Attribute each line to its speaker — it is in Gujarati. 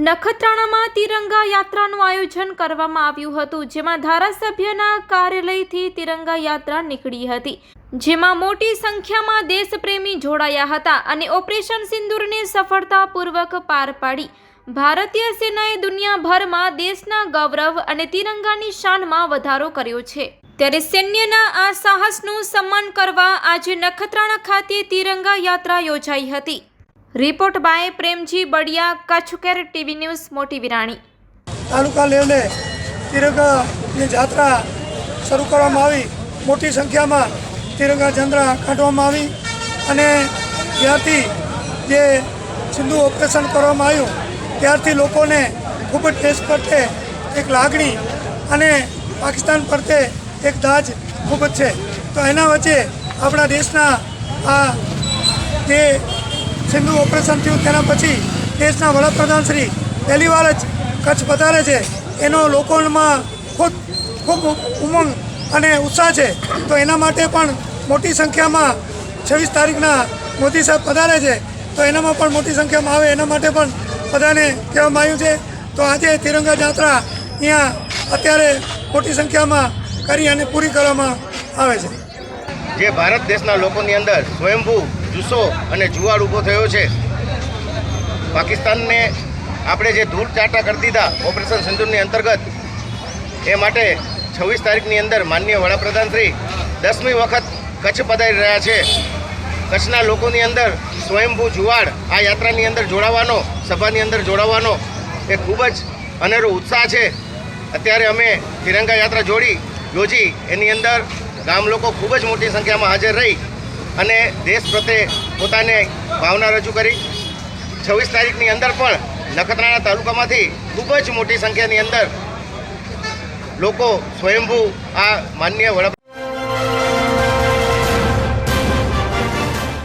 Speaker 1: નખત્રાણામાં તિરંગા યાત્રાનું આયોજન કરવામાં આવ્યું હતું, જેમાં ધારાસભ્યના કાર્યાલયથી તિરંગા યાત્રા નીકળી હતી, જેમાં મોટી સંખ્યામાં દેશપ્રેમી જોડાયા હતા અને ઓપરેશન સિંદૂરને સફળતાપૂર્વક પાર પાડી. ભારતીય સેનાએ દુનિયાભરમાં દેશના ગૌરવ અને તિરંગાની શાનમાં વધારો કર્યો છે. ત્યારે સૈન્યના આ સાહસનું સન્માન કરવા આજે નખત્રાણા ખાતે તિરંગા યાત્રા યોજાઈ હતી. Report by Premji Badiya, Kutchker TV news, Moti Virani.
Speaker 2: તાલુકા લેવલે તિરંગાની જાત્રા શરૂ કરવામાં આવી. મોટી સંખ્યામાં તિરંગા ઝંડા કાઢવામાં આવી અને ત્યારથી જે સિંધુ ઓપરેશન કરવામાં આવ્યું, ત્યારથી લોકોને ખૂબ જ દેશ પ્રત્યે એક લાગણી અને પાકિસ્તાન પ્રત્યે એક દાજ ખૂબ જ છે. તો એના વચ્ચે આપણા દેશના આ જે સિંધુ ઓપરેશન થયું તેના પછી દેશના વડાપ્રધાન શ્રી પહેલીવાર જ કચ્છ પધારે છે. એનો લોકોમાં ખૂબ ખૂબ ઉમંગ અને ઉત્સાહ છે. તો એના માટે પણ મોટી સંખ્યામાં છવ્વીસ તારીખના મોદી સાહેબ પધારે છે. તો એનામાં પણ મોટી સંખ્યામાં આવે એના માટે પણ બધાને કહેવામાં આવ્યું છે. તો આજે તિરંગા જાત્રા અહીંયા અત્યારે મોટી સંખ્યામાં કરી અને પૂરી કરવામાં આવે છે.
Speaker 3: જે ભારત દેશના લોકોની અંદર સ્વયંભૂ જુસ્સો અને જુવાળ ઊભો થયો છે. પાકિસ્તાનને આપણે જે ધૂળ ચાટા કરી દીધા ઓપરેશન સિંધુરની અંતર્ગત, એ માટે છવ્વીસ તારીખની અંદર માનનીય વડાપ્રધાન શ્રી દસમી વખત કચ્છ પધારી રહ્યા છે. કચ્છના લોકોની અંદર સ્વયંભૂ જુવાળ આ યાત્રાની અંદર જોડાવાનો, સભાની અંદર જોડાવાનો, એ ખૂબ જ અનેરો ઉત્સાહ છે. અત્યારે અમે તિરંગા યાત્રા જોડી યોજી, એની અંદર ગામ લોકો ખૂબ જ મોટી સંખ્યામાં હાજર રહી. અને દેશ પ્રત્યે પોતાને ભાવના રજૂ કરી. છવ્વીસ તારીખની અંદર પણ નખત્રાણા તાલુકામાંથી ખૂબ જ મોટી સંખ્યાની અંદર લોકો સ્વયંભૂ આ માન્ય વડા